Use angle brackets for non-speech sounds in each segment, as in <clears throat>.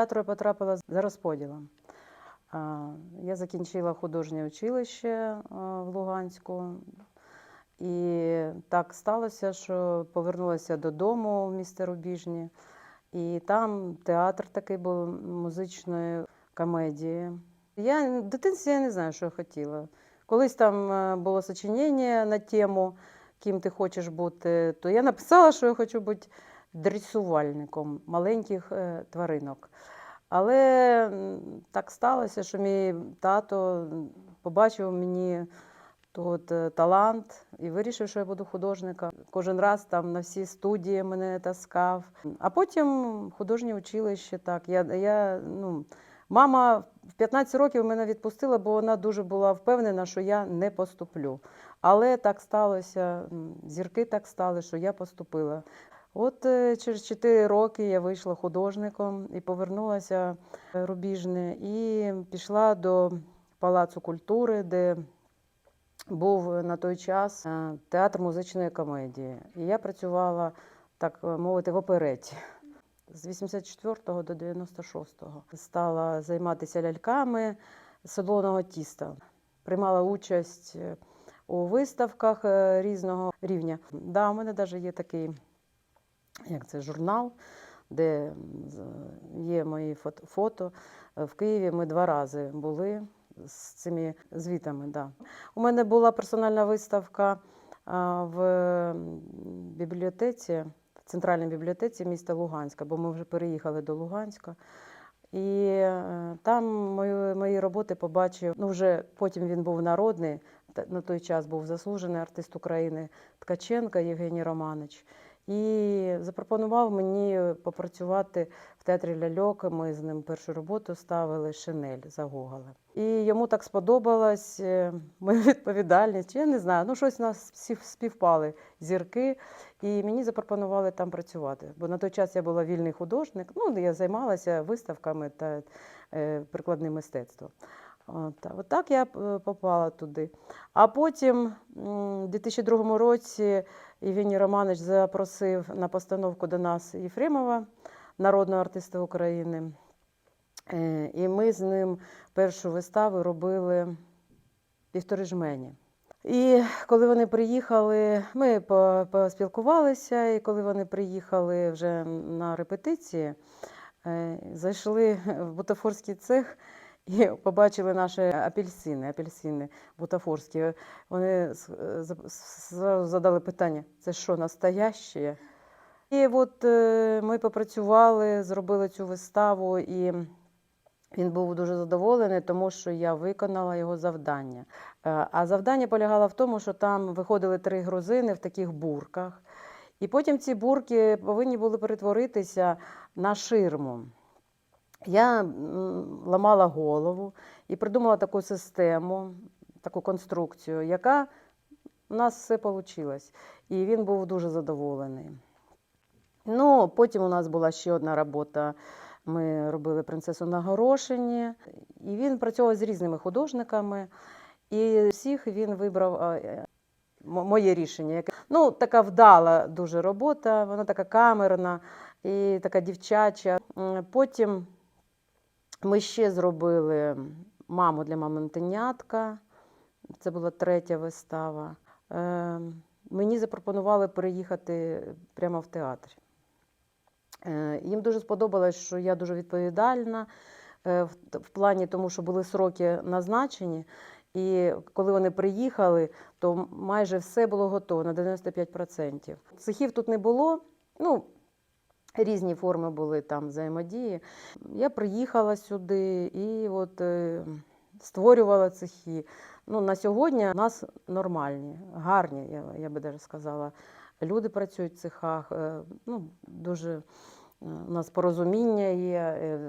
театру я потрапила за розподілом. Я закінчила художнє училище в Луганську. І так сталося, що повернулася додому в місто Рубіжні. І там театр такий був музичної комедії. Я в я не знаю, що я хотіла. Колись там е, було сочинення на тему, ким ти хочеш бути, то я написала, що я хочу бути дресувальником маленьких е, тваринок. Але так сталося, що мій тато побачив мені то от, е, талант і вирішив, що я буду художником. Кожен раз там на всі студії мене таскав. А потім художнє училище. Так, я, я, ну, мама в 15 років мене відпустила, бо вона дуже була впевнена, що я не поступлю. Але так сталося, зірки так стали, що я поступила. От е, через 4 роки я вийшла художником і повернулася Рубіжне і пішла до Палацу культури, де був на той час е, театр музичної комедії. І я працювала, так е, мовити, в опереті. З 84 до 96 стала займатися ляльками солоного тіста. Приймала участь е, у виставках е, різного рівня. Да, у мене навіть є такий як це, журнал, де є мої фото. В Києві ми два рази були з цими звітами. Да. У мене була персональна виставка в бібліотеці, в центральній бібліотеці міста Луганська, бо ми вже переїхали до Луганська. І е, там мої, мої роботи побачив. Ну, вже потім він був народний, на той час був заслужений артист України Ткаченко Євгеній Романович. І запропонував мені попрацювати в театрі ляльок. Ми з ним першу роботу ставили Шинель за Гоголем. І йому так сподобалась е, моя відповідальність. Я не знаю, ну щось у нас співпали зірки, і мені запропонували там працювати. Бо на той час я була вільний художник. Ну, я займалася виставками та е, прикладним мистецтвом. От, от так я е, попала туди. А потім, у 2002 році, Євгеній Романович запросив на постановку до нас Єфремова, народного артиста України. Е, І ми з ним першу виставу робили півтори жмені. І коли вони приїхали, ми поспілкувалися, і коли вони приїхали вже на репетиції, е, зайшли в бутафорський цех і побачили наші апельсини, апельсини бутафорські. Вони зразу задали питання: це що, настояще? І от е, ми попрацювали, зробили цю виставу, і він був дуже задоволений, тому що я виконала його завдання. Е, А завдання полягало в тому, що там виходили три грузини в таких бурках, і потім ці бурки повинні були перетворитися на ширму. Я ламала голову і придумала таку систему, таку конструкцію, яка у нас все вийшло. І він був дуже задоволений. Ну, потім у нас була ще одна робота. Ми робили принцесу на горошині, і він працював з різними художниками, і всіх він вибрав е, мо- моє рішення. Ну, така вдала дуже робота, вона така камерна і така дівчача. Потім ми ще зробили маму для мамонтенятка. Це була третя вистава. Е, Мені запропонували переїхати прямо в театр. Е, Їм дуже сподобалось, що я дуже відповідальна е, в, в плані тому, що були сроки назначені. І коли вони приїхали, то майже все було готово на 95%. Цехів тут не було. Ну, різні форми були там взаємодії. Я приїхала сюди і от е, створювала цехи. Ну, на сьогодні у нас нормальні, гарні, я, я би навіть сказала. Люди працюють в цехах. е, Ну, дуже е, у нас порозуміння є,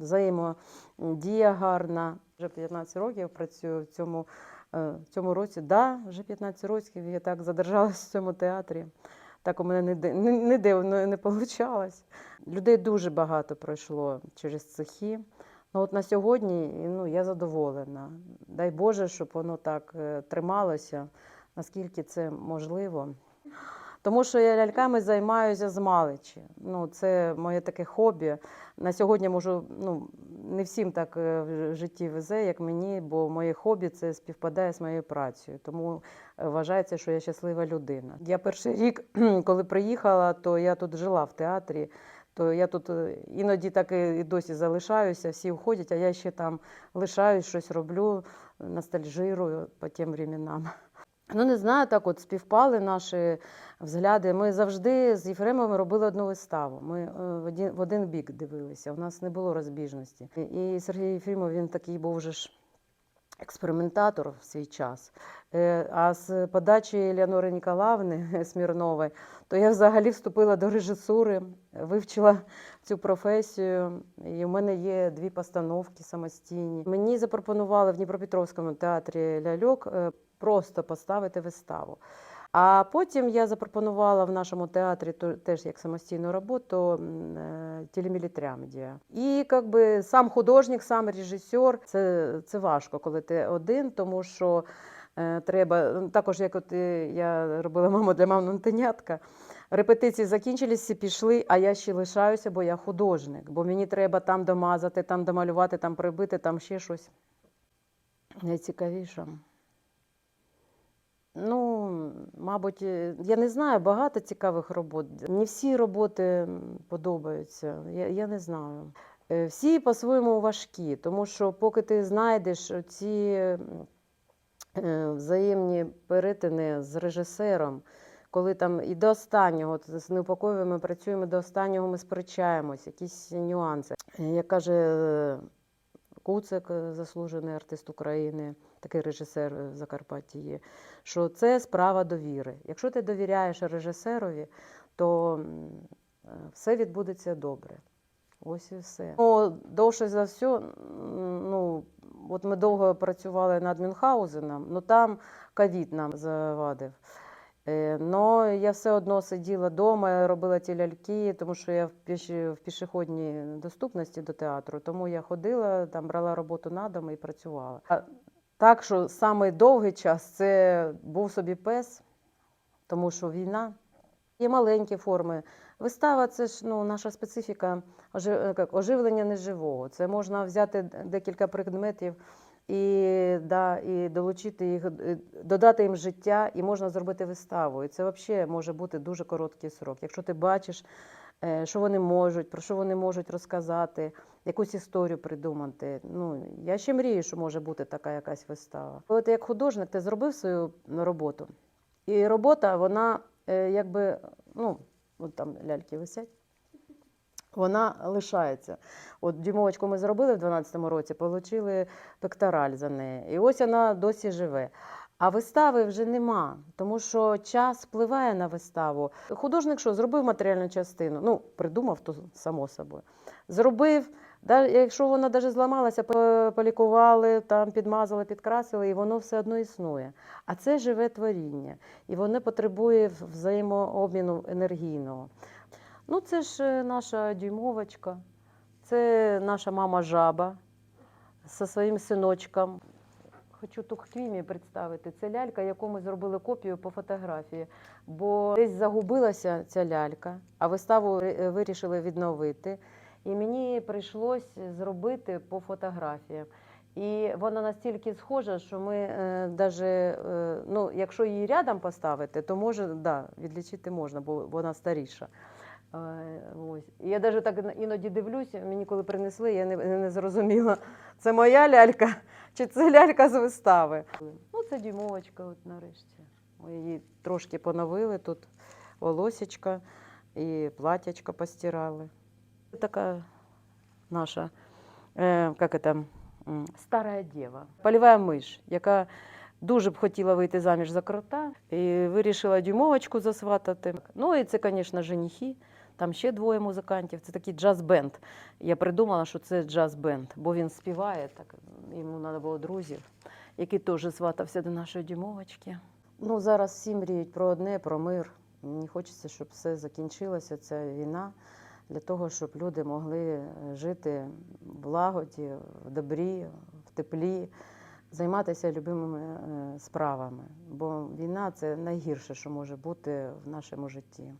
взаємодія гарна. Вже 15 років працюю в цьому, в цьому році. Да, вже 15 років я так задержалась в цьому театрі. Так у мене ніде, ні- ніде воно не вийшло. Людей дуже багато пройшло через цехи. Ну, от на сьогодні ну, я задоволена. Дай Боже, щоб воно так е, трималося, наскільки це можливо. Тому що я ляльками займаюся з маличі. Ну, це моє таке хобі. На сьогодні можу, ну, не всім так е, в житті везе, як мені, бо моє хобі це співпадає з моєю працею. Тому е, вважається, що я щаслива людина. Я перший рік, <clears throat> коли приїхала, то я тут жила в театрі. То я тут е, іноді так і досі залишаюся, всі уходять, а я ще там лишаюсь, щось роблю, ностальжирую по тим временам. Ну, не знаю, так от співпали наші взгляди. Ми завжди з Єфремовим робили одну виставу. Ми е, в один, в бік дивилися, у нас не було розбіжності. І- Сергій Єфремов, він такий був вже ж експериментатор в свій час. Е, А з подачі Елеонори Ніколаївни <laughs> Смірнової, то я взагалі вступила до режисури, вивчила цю професію. І у мене є дві постановки самостійні. Мені запропонували в Дніпропетровському театрі ляльок е, просто поставити виставу. А потім я запропонувала в нашому театрі теж як самостійну роботу е, телемілітрямедія. І якби сам художник, сам режисер, це, це важко, коли ти один, тому що е, треба також, як от е, я робила маму для мамного антенятка. Репетиції закінчились, всі пішли, а я ще лишаюся, бо я художник. Бо мені треба там домазати, там домалювати, там прибити, там ще щось. Найцікавіше. Ну, мабуть, е, я не знаю, багато цікавих робот. Не всі роботи подобаються. Я, я не знаю. Е, Всі по-своєму важкі, тому що поки ти знайдеш ці взаємні перетини з режисером, коли там і до останнього, з неупокоєвими ми працюємо до останнього, ми сперечаємось, якісь нюанси. Е, Як каже е, Куцик, е, заслужений артист України, такий режисер в Закарпатті є, що це справа довіри. Якщо ти довіряєш режисерові, то е, все відбудеться добре. Ось і все. Ну, довше за все, ну, от ми довго працювали над Мюнхгаузеном, ну там ковід нам завадив. Е, Но я все одно сиділа вдома, робила ті ляльки, тому що я в, пішохідній доступності до театру. Тому я ходила, там брала роботу на дом і працювала. Так що самий довгий час це був собі пес, тому що війна. Є маленькі форми. Вистава це ж ну, наша специфіка оживлення неживого. Це можна взяти декілька предметів і, да, і долучити їх, е, додати їм життя, і можна зробити виставу. І це взагалі може бути дуже короткий срок. Якщо ти бачиш, е, що вони можуть, про що вони можуть розказати, якусь історію придумати. Ну, я ще мрію, що може бути така якась вистава. Коли ти як художник, ти зробив свою роботу, і робота, вона е, якби, ну, от там ляльки висять. Вона лишається. От дюймовочку ми зробили в 12-му році, отримали пектораль за неї. І ось вона досі живе. А вистави вже нема, тому що час впливає на виставу. Художник що зробив матеріальну частину? Ну, придумав то само собою. Зробив, якщо вона навіть зламалася, полікували, там підмазали, підкрасили, і воно все одно існує. А це живе творіння, і воно потребує взаємообміну енергійного. Ну, це ж е, наша дюймовочка, це наша мама жаба зі своїм синочком. Хочу Тухквімі представити. Це лялька, яку ми зробили копію по фотографії. Бо десь загубилася ця лялька, а виставу е, вирішили відновити. І мені прийшлось зробити по фотографіям. І вона настільки схожа, що ми е, даже, е, ну, якщо її рядом поставити, то може да, відлічити можна, бо вона старіша. Е, Ось. Я навіть так іноді дивлюся, мені коли принесли, я не, не зрозуміла, це моя лялька чи це лялька з вистави. Ну, це дюймовочка, от нарешті. Ми її трошки поновили тут, волосечка і платячко постирали. Така наша, е, як м, стара дєва, польова миш, яка дуже б хотіла вийти заміж за крота і вирішила дюймовочку засватати. Ну і це, звісно, женихи. Там ще двоє музикантів. Це такий джаз-бенд. Я придумала, що це джаз-бенд, бо він співає, так йому треба було друзів, який теж сватався до нашої дюймовочки. Ну, зараз всі мріють про одне, про мир. Мені хочеться, щоб все закінчилося, ця війна, для того, щоб люди могли жити в лагоді, в добрі, в теплі, займатися любимими е, справами, бо війна це найгірше, що може бути в нашому житті.